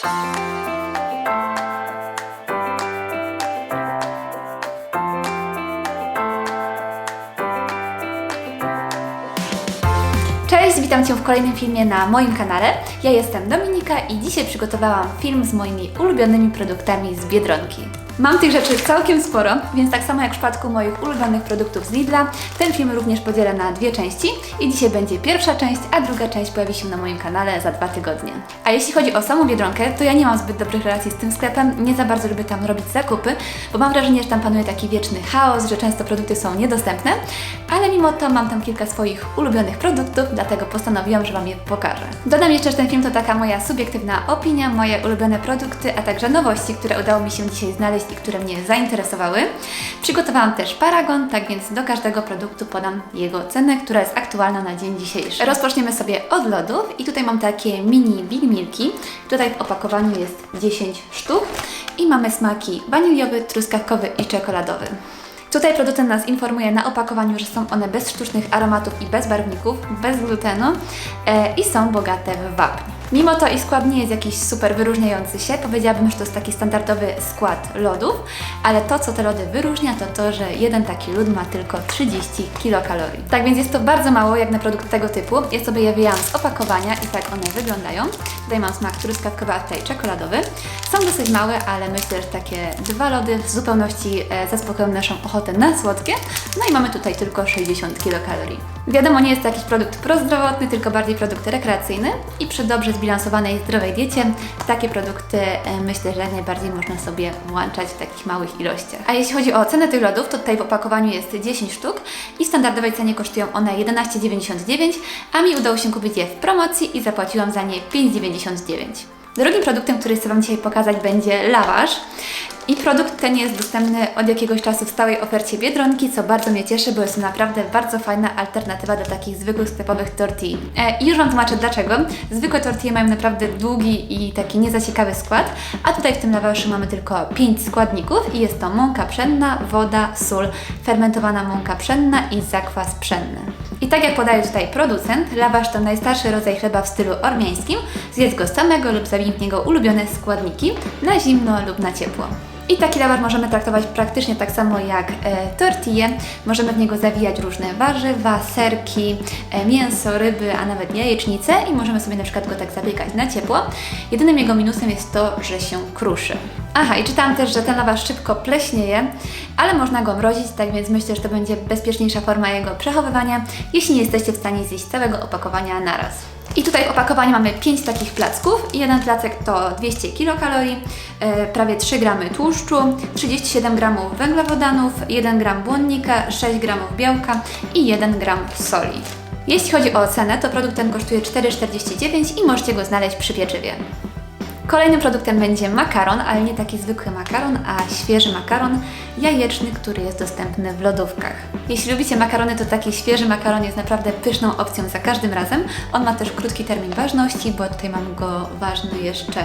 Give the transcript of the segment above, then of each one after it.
Cześć, witam Cię w kolejnym filmie na moim kanale. Ja jestem Dominika i dzisiaj przygotowałam film z moimi ulubionymi produktami z Biedronki. Mam tych rzeczy całkiem sporo, więc tak samo jak w przypadku moich ulubionych produktów z Lidla, ten film również podzielę na dwie części i dzisiaj będzie pierwsza część, a druga część pojawi się na moim kanale za dwa tygodnie. A jeśli chodzi o samą Biedronkę, to ja nie mam zbyt dobrych relacji z tym sklepem, nie za bardzo lubię tam robić zakupy, bo mam wrażenie, że tam panuje taki wieczny chaos, że często produkty są niedostępne, ale mimo to mam tam kilka swoich ulubionych produktów, dlatego postanowiłam, że Wam je pokażę. Dodam jeszcze, że ten film to taka moja subiektywna opinia, moje ulubione produkty, a także nowości, które udało mi się dzisiaj znaleźć które mnie zainteresowały. Przygotowałam też paragon, tak więc do każdego produktu podam jego cenę, która jest aktualna na dzień dzisiejszy. Rozpoczniemy sobie od lodów i tutaj mam takie mini Big Milki. Tutaj w opakowaniu jest 10 sztuk i mamy smaki waniliowy, truskawkowy i czekoladowy. Tutaj producent nas informuje na opakowaniu, że są one bez sztucznych aromatów i bez barwników, bez glutenu e, i są bogate w wapń. Mimo to ich skład nie jest jakiś super wyróżniający się, powiedziałabym, że to jest taki standardowy skład lodów, ale to, co te lody wyróżnia, to to, że jeden taki lód ma tylko 30 kilokalorii. Tak więc jest to bardzo mało jak na produkt tego typu. Ja sobie je wyjęłam z opakowania i tak one wyglądają. Tutaj mam smak truskawkowy, a tutaj czekoladowy. Są dosyć małe, ale myślę, że takie dwa lody w zupełności e, zaspokoją naszą ochotę na słodkie. No i mamy tutaj tylko 60 kilokalorii. Wiadomo, nie jest to jakiś produkt prozdrowotny, tylko bardziej produkt rekreacyjny i przy dobrze zbilansowanej, zdrowej diecie takie produkty e, myślę, że najbardziej można sobie włączać w takich małych ilościach. A jeśli chodzi o cenę tych lodów, to tutaj w opakowaniu jest 10 sztuk i w standardowej cenie kosztują one 11,99, a mi udało się kupić je w promocji i zapłaciłam za nie 5,99. Drugim produktem, który chcę Wam dzisiaj pokazać będzie laważ. I produkt ten jest dostępny od jakiegoś czasu w stałej ofercie Biedronki, co bardzo mnie cieszy, bo jest to naprawdę bardzo fajna alternatywa do takich zwykłych sklepowych tortilli. E, I już Wam tłumaczę dlaczego. Zwykłe tortille mają naprawdę długi i taki niezaciekawy skład, a tutaj w tym lawaszu mamy tylko 5 składników i jest to mąka pszenna, woda, sól, fermentowana mąka pszenna i zakwas pszenny. I tak jak podaje tutaj producent, lawasz to najstarszy rodzaj chleba w stylu ormiańskim. Zjedz go samego lub zamień w niego ulubione składniki na zimno lub na ciepło. I taki lawasz możemy traktować praktycznie tak samo jak e, tortille. Możemy w niego zawijać różne warzywa, serki, e, mięso, ryby, a nawet jajecznice i możemy sobie na przykład go tak zabiegać na ciepło. Jedynym jego minusem jest to, że się kruszy. Aha, i czytałam też, że ten lawasz szybko pleśnieje, ale można go mrozić, tak więc myślę, że to będzie bezpieczniejsza forma jego przechowywania, jeśli nie jesteście w stanie zjeść całego opakowania naraz. I tutaj w opakowaniu mamy 5 takich placków. Jeden placek to 200 kilokalorii, e, prawie 3 gramy tłuszczu, 37 gramów węglowodanów, 1 gram błonnika, 6 gramów białka i 1 gram soli. Jeśli chodzi o cenę, to produkt ten kosztuje 4,49 i możecie go znaleźć przy pieczywie. Kolejnym produktem będzie makaron, ale nie taki zwykły makaron, a świeży makaron jajeczny, który jest dostępny w lodówkach. Jeśli lubicie makarony, to taki świeży makaron jest naprawdę pyszną opcją za każdym razem. On ma też krótki termin ważności, bo tutaj mam go ważny jeszcze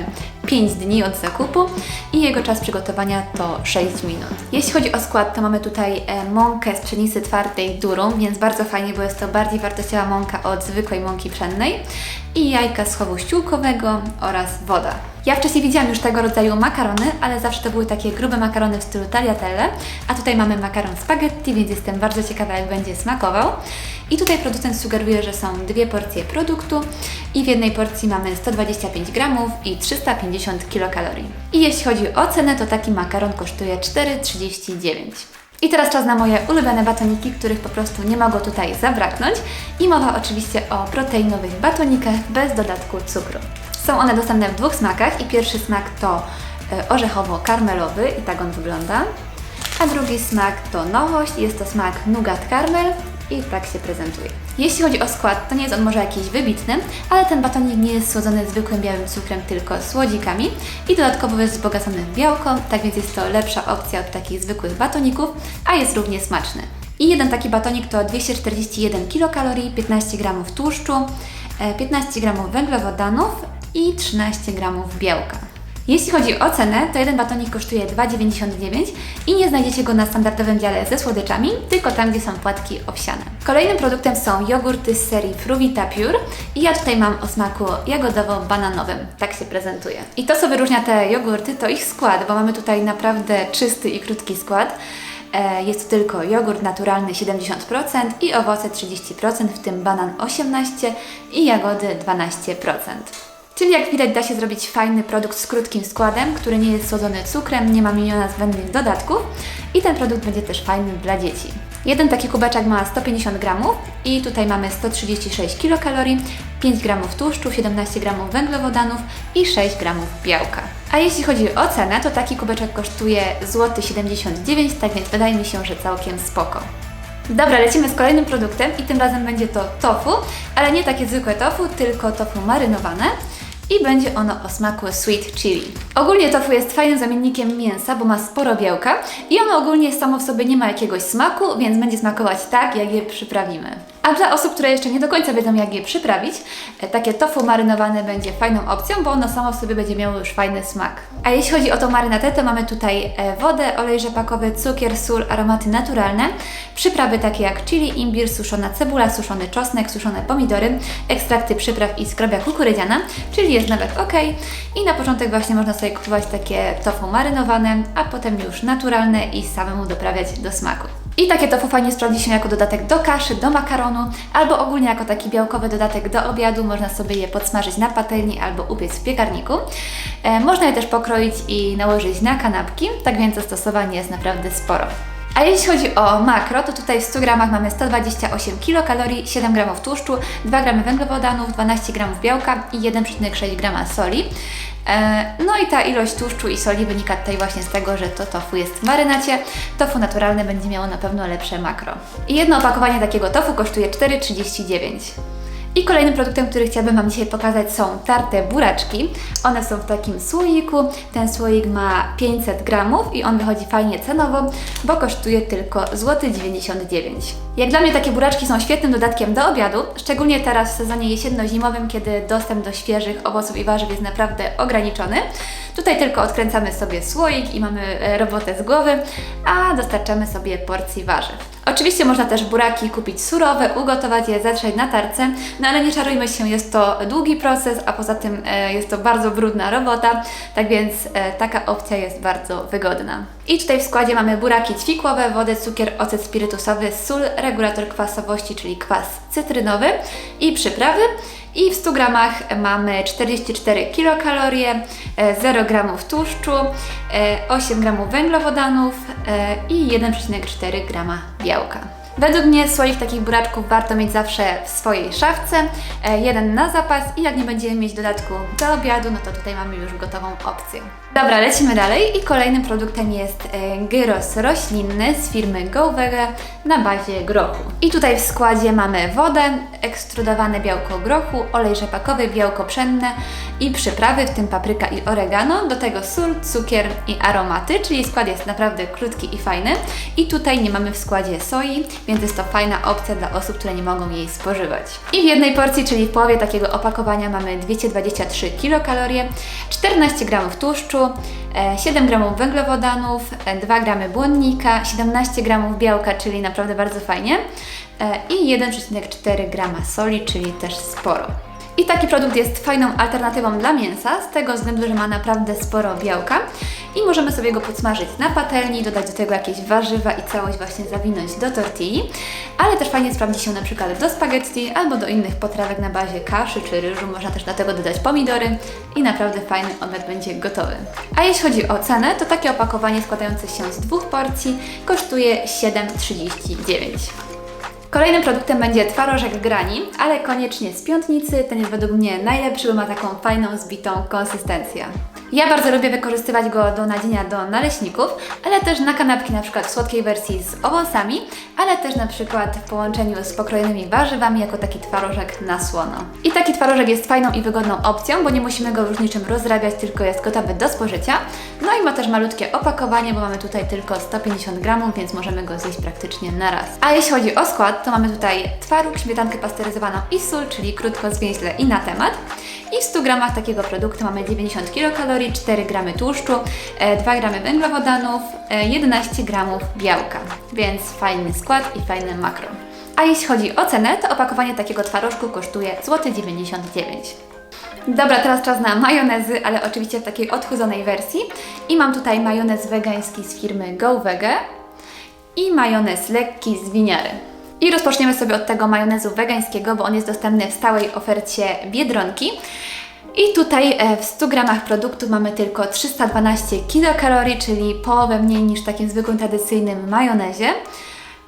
5 dni od zakupu i jego czas przygotowania to 6 minut. Jeśli chodzi o skład, to mamy tutaj e, mąkę z pszenicy twardej durum, więc bardzo fajnie, bo jest to bardziej wartościowa mąka od zwykłej mąki pszennej i jajka z chowu ściółkowego oraz woda. Ja wcześniej widziałam już tego rodzaju makarony, ale zawsze to były takie grube makarony w stylu tagliatelle, a tutaj mamy makaron spaghetti, więc jestem bardzo ciekawa jak będzie smakował. I tutaj producent sugeruje, że są dwie porcje produktu i w jednej porcji mamy 125 gramów i 350 kilokalorii. I jeśli chodzi o cenę, to taki makaron kosztuje 4,39. I teraz czas na moje ulubione batoniki, których po prostu nie mogło tutaj zabraknąć. I mowa oczywiście o proteinowych batonikach bez dodatku cukru. Są one dostępne w dwóch smakach i pierwszy smak to e, orzechowo-karmelowy i tak on wygląda. A drugi smak to nowość, jest to smak nougat karmel i tak się prezentuje. Jeśli chodzi o skład, to nie jest on może jakiś wybitny, ale ten batonik nie jest słodzony zwykłym białym cukrem, tylko słodzikami i dodatkowo jest wzbogacony w białko, tak więc jest to lepsza opcja od takich zwykłych batoników, a jest równie smaczny. I jeden taki batonik to 241 kilokalorii, 15 gramów tłuszczu, e, 15 gramów węglowodanów i 13 gramów białka. Jeśli chodzi o cenę, to jeden batonik kosztuje 2,99 i nie znajdziecie go na standardowym dziale ze słodyczami, tylko tam, gdzie są płatki owsiane. Kolejnym produktem są jogurty z serii Fruvita Pure i ja tutaj mam o smaku jagodowo-bananowym. Tak się prezentuje. I to, co wyróżnia te jogurty, to ich skład, bo mamy tutaj naprawdę czysty i krótki skład. E, Jest to tylko jogurt naturalny 70% i owoce 30%, w tym banan 18% i jagody 12%. Czyli jak widać da się zrobić fajny produkt z krótkim składem, który nie jest słodzony cukrem, nie ma miliona zbędnych dodatków i ten produkt będzie też fajny dla dzieci. Jeden taki kubeczek ma 150 gramów i tutaj mamy 136 kilokalorii, 5 gramów tłuszczu, 17 gramów węglowodanów i 6 gramów białka. A jeśli chodzi o cenę, to taki kubeczek kosztuje złoty 79, tak więc wydaje mi się, że całkiem spoko. Dobra, lecimy z kolejnym produktem i tym razem będzie to tofu, ale nie takie zwykłe tofu, tylko tofu marynowane i będzie ono o smaku sweet chili. Ogólnie tofu jest fajnym zamiennikiem mięsa, bo ma sporo białka i ono ogólnie samo w sobie nie ma jakiegoś smaku, więc będzie smakować tak, jak je przyprawimy. A dla osób, które jeszcze nie do końca wiedzą, jak je przyprawić, e, takie tofu marynowane będzie fajną opcją, bo ono samo w sobie będzie miało już fajny smak. A jeśli chodzi o tą marynatę, to mamy tutaj e, wodę, olej rzepakowy, cukier, sól, aromaty naturalne, przyprawy takie jak chili, imbir, suszona cebula, suszony czosnek, suszone pomidory, ekstrakty przypraw i skrobia kukurydziana, czyli jest nawet ok. I na początek właśnie można sobie kupować takie tofu marynowane, a potem już naturalne i samemu doprawiać do smaku. I takie tofu fajnie sprawdzi się jako dodatek do kaszy, do makaronu, albo ogólnie jako taki białkowy dodatek do obiadu. Można sobie je podsmażyć na patelni albo upiec w piekarniku. E, można je też pokroić i nałożyć na kanapki, tak więc zastosowanie jest naprawdę sporo. A jeśli chodzi o makro, to tutaj w 100 gramach mamy 128 kilokalorii, 7 gramów tłuszczu, 2 gramy węglowodanów, 12 gramów białka i 1,6 grama soli. E, No i ta ilość tłuszczu i soli wynika tutaj właśnie z tego, że to tofu jest w marynacie. Tofu naturalne będzie miało na pewno lepsze makro. I jedno opakowanie takiego tofu kosztuje 4,39. I kolejnym produktem, który chciałabym Wam dzisiaj pokazać są tarte buraczki. One są w takim słoiku. Ten słoik ma 500 gramów i on wychodzi fajnie cenowo, bo kosztuje tylko złoty 99. Jak dla mnie takie buraczki są świetnym dodatkiem do obiadu, szczególnie teraz w sezonie jesienno-zimowym, kiedy dostęp do świeżych owoców i warzyw jest naprawdę ograniczony. Tutaj tylko odkręcamy sobie słoik i mamy e, robotę z głowy, a dostarczamy sobie porcji warzyw. Oczywiście można też buraki kupić surowe, ugotować je, zetrzeć na tarce, no ale nie czarujmy się, jest to długi proces, a poza tym e, jest to bardzo brudna robota, tak więc e, taka opcja jest bardzo wygodna. I tutaj w składzie mamy buraki ćwikłowe, wodę, cukier, ocet spirytusowy, sól, regulator kwasowości, czyli kwas cytrynowy i przyprawy. I w 100 gramach mamy 44 kilokalorie, e, 0 gramów tłuszczu, e, 8 gramów węglowodanów e, i 1,4 grama białka. Według mnie słoik takich buraczków warto mieć zawsze w swojej szafce, e, jeden na zapas i jak nie będziemy mieć dodatku do obiadu, no to tutaj mamy już gotową opcję. Dobra, lecimy dalej i kolejnym produktem jest e, gyros roślinny z firmy GoVega na bazie grochu. I tutaj w składzie mamy wodę, ekstrudowane białko grochu, olej rzepakowy, białko pszenne i przyprawy, w tym papryka i oregano, do tego sól, cukier i aromaty, czyli skład jest naprawdę krótki i fajny. I tutaj nie mamy w składzie soi, więc jest to fajna opcja dla osób, które nie mogą jej spożywać. I w jednej porcji, czyli w połowie takiego opakowania mamy 223 kilokalorie, 14 gramów tłuszczu, e, 7 gramów węglowodanów, e, 2 gramy błonnika, 17 gramów białka, czyli naprawdę bardzo fajnie e, i 1,4 grama soli, czyli też sporo. I taki produkt jest fajną alternatywą dla mięsa, z tego względu, że ma naprawdę sporo białka i możemy sobie go podsmażyć na patelni, dodać do tego jakieś warzywa i całość właśnie zawinąć do tortilli, ale też fajnie sprawdzi się na przykład do spaghetti albo do innych potrawek na bazie kaszy czy ryżu. Można też do tego dodać pomidory i naprawdę fajny obiad będzie gotowy. A jeśli chodzi o cenę, to takie opakowanie składające się z dwóch porcji kosztuje 7,39. Kolejnym produktem będzie twarożek grani, ale koniecznie z piątnicy. Ten jest według mnie najlepszy, bo ma taką fajną, zbitą konsystencję. Ja bardzo lubię wykorzystywać go do nadzienia do naleśników, ale też na kanapki na przykład w słodkiej wersji z owocami, ale też na przykład w połączeniu z pokrojonymi warzywami jako taki twarożek na słono. I taki twarożek jest fajną i wygodną opcją, bo nie musimy go już niczym rozrabiać, tylko jest gotowy do spożycia. No i ma też malutkie opakowanie, bo mamy tutaj tylko 150 gramów, więc możemy go zjeść praktycznie na raz. A jeśli chodzi o skład, to mamy tutaj twaróg, śmietankę pasteryzowaną i sól, czyli krótko, zwięźle i na temat. I w 100 gramach takiego produktu mamy 90 kilokalorii, 4 gramy tłuszczu, e, 2 gramy węglowodanów, e, 11 gramów białka. Więc fajny skład i fajne makro. A jeśli chodzi o cenę, to opakowanie takiego twarożku kosztuje złoty 99 zł. Dobra, teraz czas na majonezy, ale oczywiście w takiej odchudzonej wersji. I mam tutaj majonez wegański z firmy GoVege i majonez lekki z winiary. I rozpoczniemy sobie od tego majonezu wegańskiego, bo on jest dostępny w stałej ofercie Biedronki. I tutaj e, w 100 gramach produktu mamy tylko 312 kilokalorii, czyli połowę mniej niż w takim zwykłym, tradycyjnym majonezie.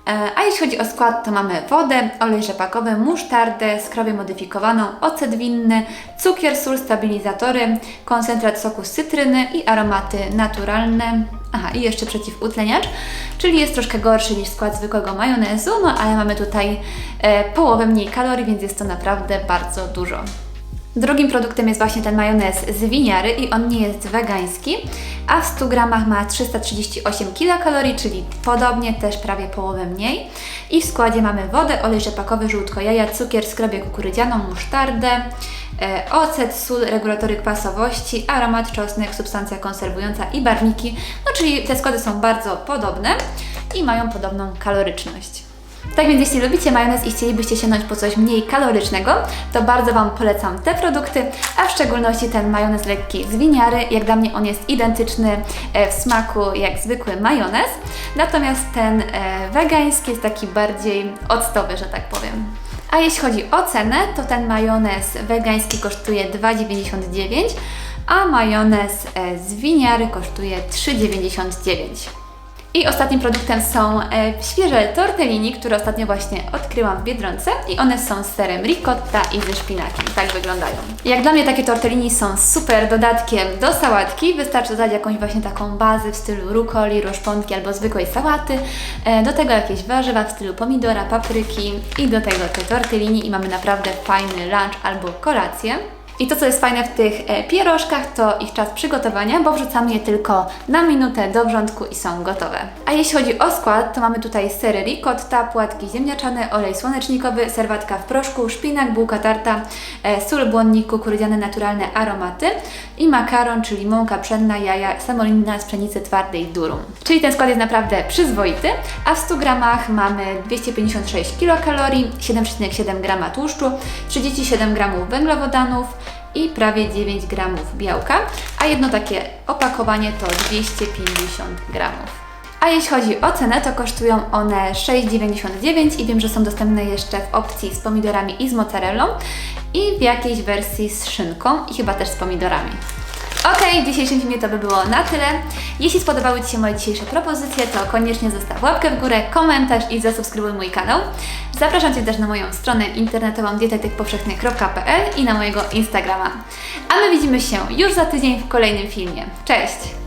E, A jeśli chodzi o skład, to mamy wodę, olej rzepakowy, musztardę, skrobię modyfikowaną, ocet winny, cukier, sól, stabilizatory, koncentrat soku z cytryny i aromaty naturalne. Aha, i jeszcze przeciwutleniacz, czyli jest troszkę gorszy niż skład zwykłego majonezu, no ale mamy tutaj e, połowę mniej kalorii, więc jest to naprawdę bardzo dużo. Drugim produktem jest właśnie ten majonez z winiary i on nie jest wegański, a w 100 gramach ma 338 kilokalorii, czyli podobnie też prawie połowę mniej. I w składzie mamy wodę, olej rzepakowy, żółtko jaja, cukier, skrobię kukurydzianą, musztardę, e, ocet, sól, regulatory kwasowości, aromat, czosnek, substancja konserwująca i barwniki. No czyli te składy są bardzo podobne i mają podobną kaloryczność. Tak więc jeśli lubicie majonez i chcielibyście sięgnąć po coś mniej kalorycznego, to bardzo Wam polecam te produkty, a w szczególności ten majonez lekki z winiary. Jak dla mnie on jest identyczny e, w smaku jak zwykły majonez, natomiast ten e, wegański jest taki bardziej octowy, że tak powiem. A jeśli chodzi o cenę, to ten majonez wegański kosztuje 2,99, a majonez e, z winiary kosztuje 3,99. I ostatnim produktem są e, świeże tortellini, które ostatnio właśnie odkryłam w Biedronce i one są z serem ricotta i ze szpinakiem. Tak wyglądają. Jak dla mnie takie tortellini są super dodatkiem do sałatki. Wystarczy dodać jakąś właśnie taką bazę w stylu rukoli, roszponki albo zwykłej sałaty. E, do tego jakieś warzywa w stylu pomidora, papryki i do tego te tortellini i mamy naprawdę fajny lunch albo kolację. I to, co jest fajne w tych e, pierożkach, to ich czas przygotowania, bo wrzucamy je tylko na minutę do wrzątku i są gotowe. A jeśli chodzi o skład, to mamy tutaj sery ricotta, płatki ziemniaczane, olej słonecznikowy, serwatka w proszku, szpinak, bułka tarta, e, sól, błonnik, kukurydziane naturalne aromaty i makaron, czyli mąka pszenna, jaja, semolina z pszenicy twardej durum. Czyli ten skład jest naprawdę przyzwoity, a w 100 gramach mamy 256 kilokalorii, 7,7 grama tłuszczu, 37 gramów węglowodanów, i prawie 9 gramów białka, a jedno takie opakowanie to 250 gramów. A jeśli chodzi o cenę, to kosztują one 6,99 i wiem, że są dostępne jeszcze w opcji z pomidorami i z mozzarellą i w jakiejś wersji z szynką i chyba też z pomidorami. Ok, w dzisiejszym filmie to by było na tyle. Jeśli spodobały Ci się moje dzisiejsze propozycje, to koniecznie zostaw łapkę w górę, komentarz i zasubskrybuj mój kanał. Zapraszam Cię też na moją stronę internetową dietetykpowszechny.pl i na mojego Instagrama. A my widzimy się już za tydzień w kolejnym filmie. Cześć!